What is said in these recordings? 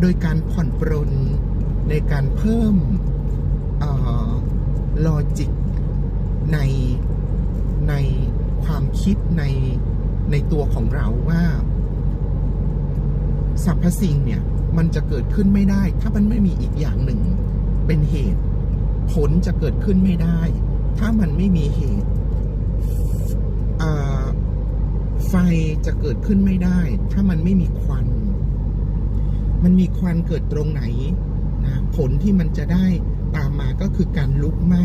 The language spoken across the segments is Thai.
โดยการผ่อนปรนในการเพิ่มลอจิกในในความคิดในในตัวของเราว่าสรรพสิ่งเนี่ยมันจะเกิดขึ้นไม่ได้ ถ้ามันไม่มีอีกอย่างหนึ่ง เป็นเหตุ ผลจะเกิดขึ้นไม่ได้ ถ้ามันไม่มีเหตุไฟจะเกิดขึ้นไม่ได้ ถ้ามันไม่มีควัน มันมีควันเกิดตรงไหนนะผลที่มันจะได้ตามมาก็คือการลุกไหม้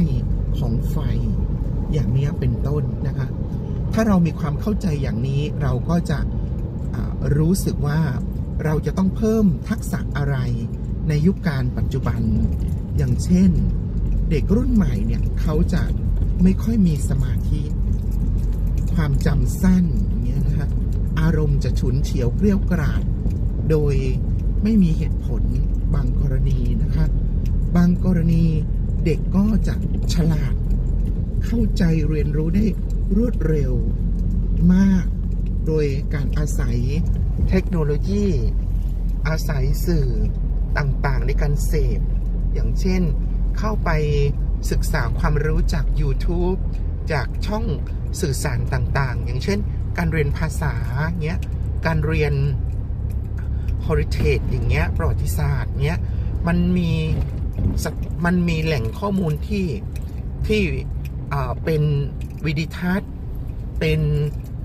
ของไฟ อย่างนี้เป็นต้นนะคะ ถ้าเรามีความเข้าใจอย่างนี้เราก็จะรู้สึกว่าเราจะต้องเพิ่มทักษะอะไรในยุคการปัจจุบัน อย่างเช่น เด็กรุ่นใหม่เนี่ยเขาจะไม่ค่อยมีสมาธิ ความจำสั้นอย่างเงี้ยนะคะอารมณ์จะฉุนเฉียวเกลี้ยวกราด โดย ไม่มีเหตุผลบางกรณีนะคะ บางกรณีเด็กก็จะฉลาด เข้าใจเรียนรู้ได้รวดเร็วมาก โดยการอาศัยเทคโนโลยี อาศัยสื่อต่างๆในการเสพ อย่างเช่นเข้าไปศึกษาความรู้จาก YouTube จากช่องสื่อสารต่างๆ อย่างเช่น การเรียนภาษาเงี้ย การเรียน heritage อย่างเงี้ยประวัติศาสตร์เงี้ยมันมีสมันมีแหล่งข้อมูลที่ที่เป็นวิดิทัศน์ เป็น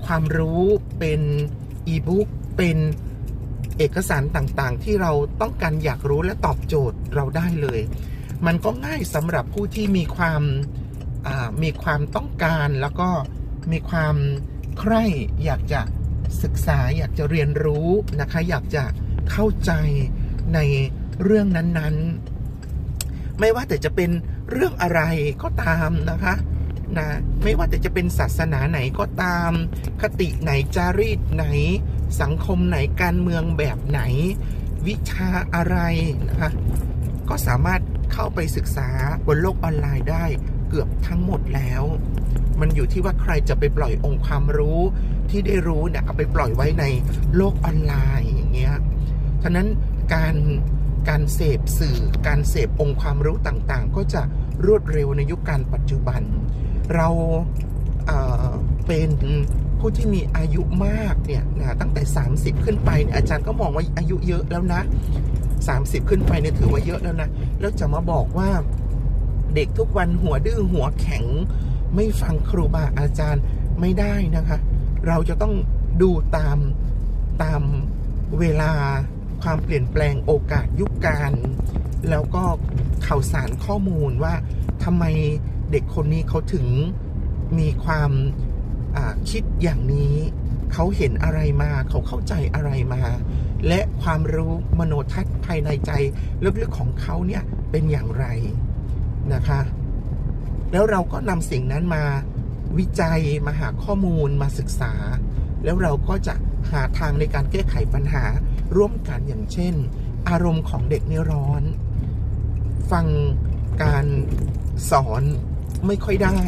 ความรู้เป็นอีบุ๊กเป็นเอกสารต่างๆ ที่เราต้องการอยากรู้และตอบโจทย์เราได้เลย มันก็ง่ายสำหรับผู้ที่มีความมีความต้องการแล้วก็มีความใคร่อยากจะศึกษาอยากจะเรียนรู้นะคะ อยากจะ เข้าใจในเรื่องนั้นๆ ไม่ว่าแต่จะเป็นเรื่องอะไรก็ตามนะคะนะไม่ว่าแต่จะเป็นศาสนาไหนก็ตาม คติไหนจารีตไหน สังคมไหนการเมืองแบบไหน วิชาอะไรนะคะก็สามารถเข้าไปศึกษาบนโลกออนไลน์ได้เกือบทั้งหมดแล้ว มันอยู่ที่ว่าใครจะไปปล่อยองค์ความรู้ที่ได้รู้เนี่ยเอาไปปล่อยไว้ในโลกออนไลน์อย่างเงี้ย ฉะนั้นการการเสพสื่อ การเสพองค์ความรู้ต่างๆ ก็จะรวดเร็วในยุคการปัจจุบัน เราเเป็นผู้ที่มีอายุมากเนี่ยนะตั้งแต่ 30 ขึ้นไปเนี่ยอาจารย์ก็มองว่าอายุเยอะแล้วนะ 30 ขึ้นไปเนี่ยถือว่าเยอะแล้วนะ แล้วจะมาบอกว่าเด็กทุกวันหัวดื้อหัวแข็ง ไม่ฟังครูบาอาจารย์ไม่ได้นะคะ เราจะต้องดูตามตามเวลา ความเปลี่ยนแปลงโอกาสยุคการ แล้วก็ข่าวสารข้อมูลว่าทำไมเด็กคนนี้เขาถึงมีความคิดอย่างนี้ เขาเห็นอะไรมา เขาเข้าใจอะไรมา และความรู้มโนทัศน์ภายในใจลึกๆของเขาเนี่ยเป็นอย่างไรนะคะ แล้วเราก็นำสิ่งนั้นมาวิจัยมาหาข้อมูลมาศึกษา แล้วเราก็จะ หาทางในการแก้ไขปัญหาร่วมกันอย่างเช่น อารมณ์ของเด็กเนี่ยร้อน ฟังการสอนไม่ค่อยได้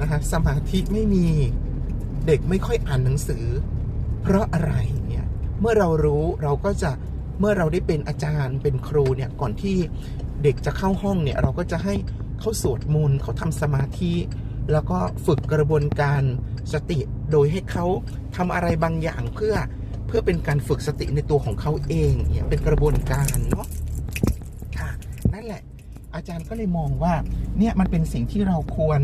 นะคะสมาธิไม่มีเด็กไม่ค่อยอ่านหนังสือ เพราะอะไรเนี่ยเมื่อเรารู้เราก็จะเมื่อเราได้เป็นอาจารย์เป็นครูเนี่ยก่อนที่เด็กจะเข้าห้องเนี่ยเราก็จะให้เขาสวดมนต์เขาทำสมาธิ แล้วก็ฝึกกระบวนการสติ โดยให้เขาทำอะไรบางอย่างเพื่อเพื่อเป็นการฝึกสติในตัวของเขาเองเนี่ยเป็นกระบวนการเนาะค่ะ นั่นแหละ อาจารย์ก็เลยมองว่าเนี่ยมันเป็นสิ่งที่เราควร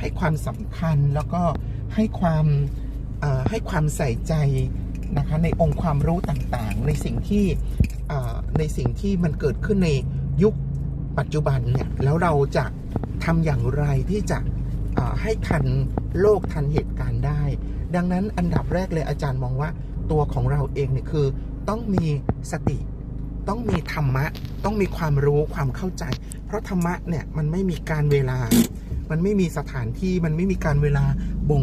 ให้ความสำคัญแล้วก็ให้ความให้ความใส่ใจนะคะในองค์ความรู้ต่างๆ ในสิ่งที่ในสิ่งที่มันเกิดขึ้นในยุคปัจจุบันเนี่ยแล้วเราจะทำอย่างไรที่จะ ให้ทันโลกทันเหตุการณ์ได้ ดังนั้นอันดับแรกเลยอาจารย์มองว่าตัวของเราเองเนี่ยคือต้องมีสติ ต้องมีธรรมะ ต้องมีความรู้ความเข้าใจ เพราะธรรมะเนี่ยมันไม่มีการเวลา มันไม่มีสถานที่มันไม่มีการเวลา